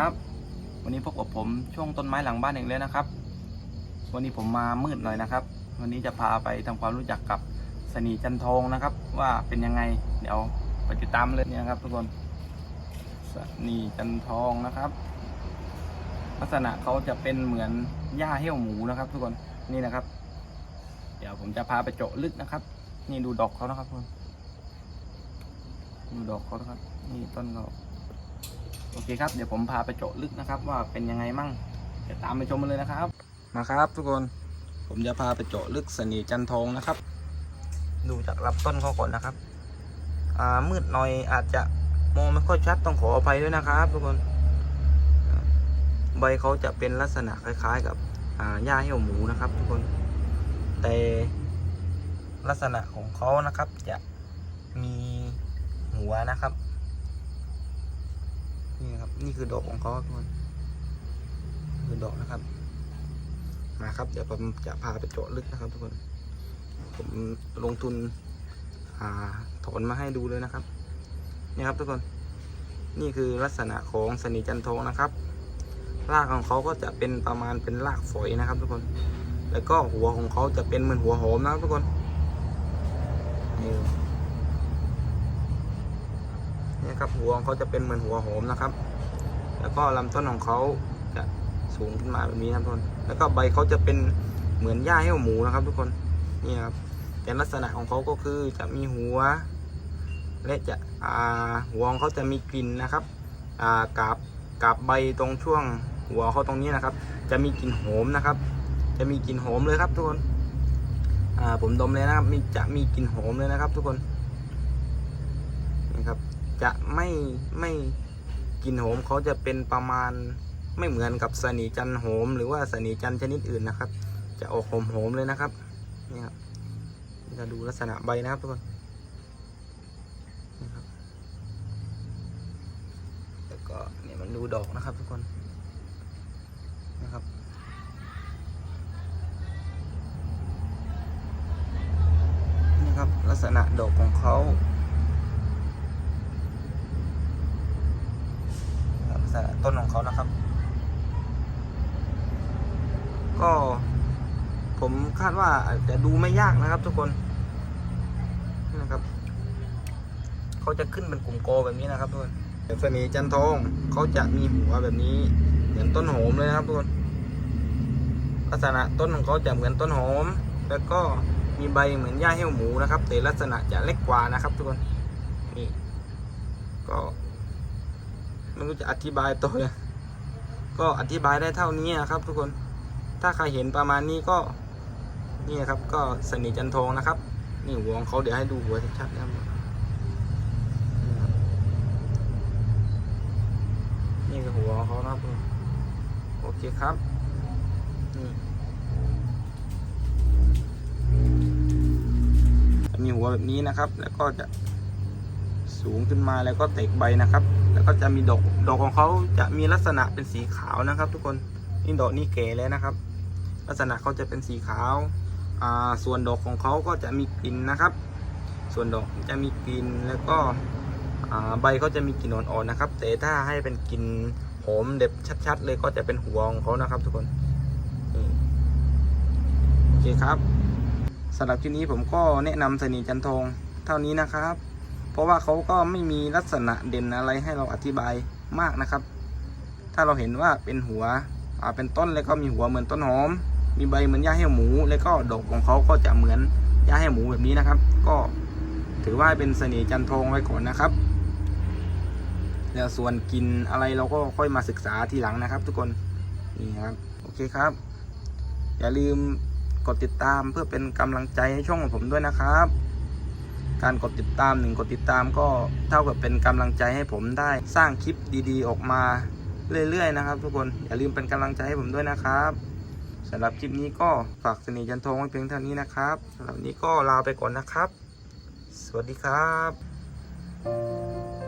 ครับ วันนี้พบกับผมช่วงต้นไม้หลังบ้านเองเลยนะครับ วันนี้ผมมามืดหน่อยนะครับ วันนี้จะพาไปทำความรู้จักกับสนีจันทองนะครับ ว่าเป็นยังไงเดี๋ยวไปติดตามเลยเนี่ยครับ ทุกคนสนีจันทองนะครับ ลักษณะเขาจะเป็นเหมือนหญ้าเหี้ยวหมูนะครับ ทุกคนนี่นะครับ เดี๋ยวผมจะพาไปเจาะลึกนะครับ นี่ดูดอกเขานะครับทุกคนดูดอกเขานะครับ นี่ต้นเขา เคครับเดี๋ยวผมพาไปเจาะลึกนะครับ ว่าเป็นยังไงมั่งเดี๋ยวตามไปชมกันเลยนะครับ มาครับทุกคนผมจะพาไปเจาะลึกสนีจันทองนะครับ ดูจากลำต้นเขาก่อนนะครับ อ่ามืดหน่อยอาจจะมองไม่ค่อยชัดต้องขออภัยด้วยนะครับ ทุกคน ใบเขาจะเป็นลักษณะคล้ายๆ กับอ่าหญ้าเหี่ยวหมูนะครับ ทุกคน แต่ลักษณะของเขานะครับ จะมีหัวนะครับ นี่คือดอกของเขาทุกคนคือดอกนะครับ มาครับ เดี๋ยวผมจะพาไปเจาะลึกนะครับ ทุกคน ผมลงทุนอ่าถอนมาให้ดูเลยนะครับ นี่ครับทุกคน นี่คือลักษณะของสนีจันทองนะครับ รากของเขาก็จะเป็นประมาณเป็นรากฝอยนะครับ ทุกคน แล้วก็หัวของเขาจะเป็นเหมือนหัวหอมนะครับทุกคน นี่นี่ครับหัวของเขาจะเป็นเหมือนหัวหอมนะครับ แล้วก็ลำต้นของเขาจะสูงขึ้นมาแบบนี้นะครับทุกคน แล้วก็ใบเขาจะเป็นเหมือนหญ้าให้หมูนะครับ ทุกคน นี่ครับ แต่ลักษณะของเขาก็คือจะมีหัว และจะอ่าหัวของเขาจะมีกลิ่นนะครับอ่ากาบกาบใบตรงช่วงหัวเขาตรงนี้นะครับ จะมีกลิ่นหอมนะครับ จะมีกลิ่นหอมเลยครับทุกคนอ่าผมดมเลยนะครับมีจะมีกลิ่นหอมเลยนะครับ ทุกคนนี่ครับ จะไม่ไม่ กลิ่นหมเขาจะเป็นประมาณไม่เหมือนกับสนีจันทร์หม หรือว่าสนีจันชนิดอื่นนะครับ จะออกหอมหอมๆเลยนะครับนี่ครับจะดูลักษณะใบนะครับทุกคนนี่ครับแล้วก็เนี่ยมันดูดอกนะครับทุกคนนะครับนี่ครับลักษณะดอกของเขาลักษณะ ต้นของเขานะครับ ก็ผมคาดว่าอาจจะดูไม่ยากนะครับ ทุกคนนี่นะครับเขาจะขึ้นเป็นกลุ่มโกแบบนี้นะครับทุกคนเสนีจันทองเขาจะมีหัวแบบนี้ เหมือนต้นหอมเลยนะครับทุกคนลักษณะต้นของเขาจะเหมือนต้นหอม แล้วก็มีใบเหมือนหญ้าเหี้ยวหมูนะครับ แต่ลักษณะจะเล็กกว่านะครับ ทุกคนนี่ก็ ไม่รู้จะอธิบายตัวก็อธิบายได้เท่านี้นะครับ ทุกคนถ้าใครเห็นประมาณนี้ก็นี่ครับ ก็สนิทจันทองนะครับ นี่หัวของเขาเดี๋ยวให้ดูหัวชัดๆนะครับนี่คือหัวของเขานะครับโอเคครับนี่มีหัวแบบนี้นะครับ แล้วก็จะ สูงขึ้นมาแล้วก็เตกใบนะครับ แล้วก็จะมีดอกดอกของเขาจะมีลักษณะเป็นสีขาวนะครับ ทุกคนนี่ดอกนี่เก๋แล้วนะครับ ลักษณะเขาจะเป็นสีขาวอ่าส่วนดอกของเขาก็จะมีกลิ่นนะครับ ส่วนดอกจะมีกลิ่นแล้วก็ใบเขาจะมีกลิ่นอ่อนๆนะครับ แต่ถ้าให้เป็นกลิ่นหอมเด็บชัด ๆ เลยก็จะเป็นหัวของเขานะครับ ทุกคนโอเคครับสำหรับที่นี้ผมก็แนะนำสนีจันทองเท่านี้นะครับ เพราะว่าเขาก็ไม่มีลักษณะเด่นอะไรให้เราอธิบายมากนะครับ ถ้าเราเห็นว่าเป็นหัวอ่าเป็นต้นแล้วก็มีหัวเหมือนต้นหอม มีใบเหมือนหญ้าเหี่ยวหมู แล้วก็ดอกของเขาก็จะเหมือนหญ้าเหี่ยวหมูแบบนี้นะครับ ก็ถือว่าเป็นเสน่ห์จันทองไว้ก่อนนะครับ แล้วส่วนกินอะไรเราก็ค่อยมาศึกษาทีหลังนะครับ ทุกคนนี่ครับโอเคครับ อย่าลืมกดติดตามเพื่อเป็นกำลังใจให้ช่องของผมด้วยนะครับ การกดติดตามหนึ่งกดติดตามก็เท่ากับเป็นกำลังใจให้ผมได้สร้างคลิปดีๆ ออกมาเรื่อยๆนะครับ ทุกคนอย่าลืมเป็นกำลังใจให้ผมด้วยนะครับสำหรับคลิปนี้ก็ฝากสนิทยันทงไว้เพียงเท่านี้นะครับสำหรับนนี้ก็ลาไปก่อนนะครับ สวัสดีครับ